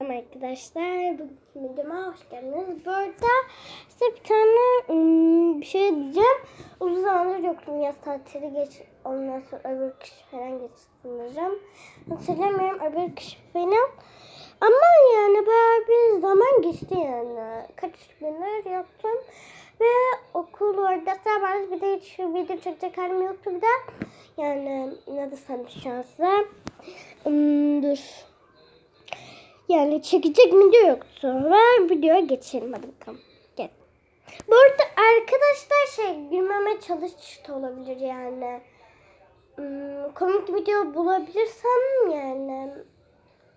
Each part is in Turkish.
Merhaba arkadaşlar, bugün videoma hoş geldiniz. Bu arada size bir tane bir şey diyeceğim. Uzun zamandır yoktum yaz tatili geç, ondan sonra öbür kış falan diyeceğim. Hatırlamıyorum öbür kış falan. Ama yani bayağı bir zaman geçti yani. Kaç gündür yaptım. Ve okul orada sabah bir de hiç video çekecek halim yoktu bir de. Yani ne desem şansı. Im, dur. Yani çekecek video yoktu. Ve videoya geçelim hadi bakalım. Gel. Bu arada arkadaşlar şey gülmeme çalış da olabilir yani. Hmm, komik video bulabilirsem yani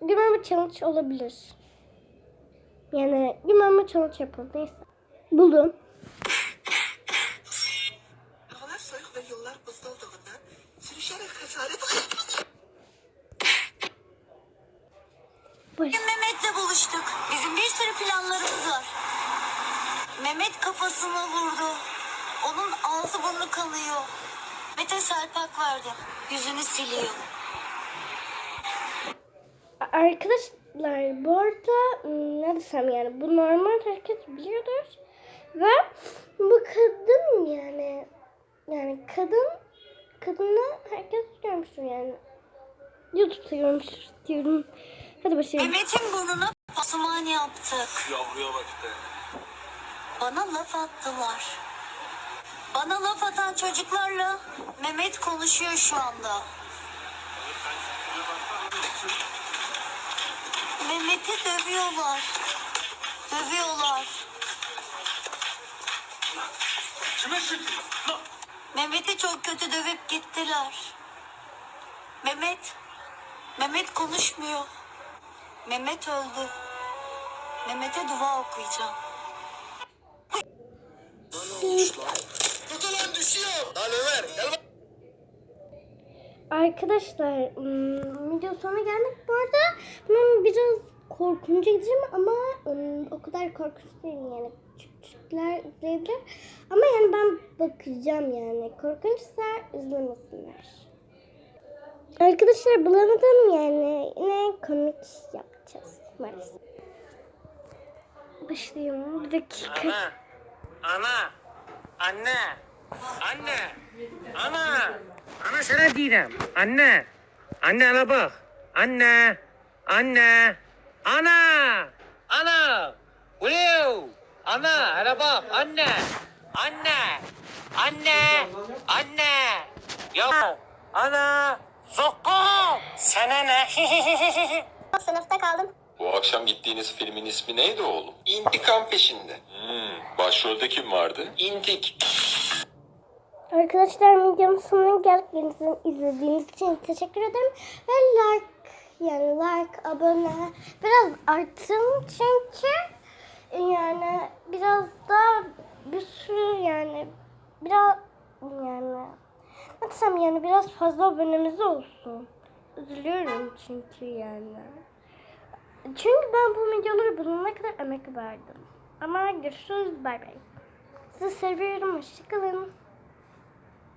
gülmeme challenge olabilir. Yani gülmeme challenge yapalım neyse. Buldum. Havalar soğuk ve yollar buzda olduğundan sürüşerek hasaret Bugün Mehmet'le buluştuk. Bizim bir sürü planlarımız var. Mehmet kafasına vurdu. Onun ağzı burnu kanıyor. Mete serpak verdi. Yüzünü siliyor. Arkadaşlar bu arada ım, ne desem yani bu normal herkes biliyordur ve bu kadın yani yani kadın kadını herkes görmüştür yani YouTube'da görmüştür diyorum. Hadi başlayalım. Mehmet'in burnuna pasuman yaptık. Yavruya bak işte. Bana laf attılar. Bana laf atan çocuklarla Mehmet konuşuyor şu anda. Mehmet'i dövüyorlar. Dövüyorlar. Kime! Mehmet'i çok kötü dövüp gittiler. Mehmet, Mehmet konuşmuyor. Mehmet öldü. Mehmet'e dua okuyacağım. Tutun lan düşüyor. Lan Ömer gel bak. Arkadaşlar video sonuna geldik. Bu arada ben biraz korkunca gideceğim ama o kadar korkunç değil yani. Küçük küçükler izleyebilir. Ama yani ben bakacağım yani. Korkunçsa izlemesinler. Arkadaşlar bulamadım yani. Yine komik yapacağız. Maalesef. Başlayalım. Bir dakika. Ana, ana, anne, anne, ana, ana sana diyeceğim, anne, anne ana bak, anne, anne, ana, ana, uliu, ana, ana bak, anne, anne, anne, anne, ya, ana, sokum, sana ne? Sınıfta kaldım. Bu akşam gittiğiniz filmin ismi neydi oğlum? İntikam peşinde. Hmm, başrolde kim vardı? İntik. Arkadaşlar videomun sonuna geldik. Beni izlediğiniz için teşekkür ederim. Ve like yani like, abone biraz arttım çünkü yani biraz da bir sürü yani biraz yani ne desem yani biraz fazla abonemiz olsun. Üzülüyorum çünkü yani. Çünkü ben bu videoları bulana kadar emek verdim. Ama görüşürüz. Bay bay. Sizi seviyorum. Hoşçakalın.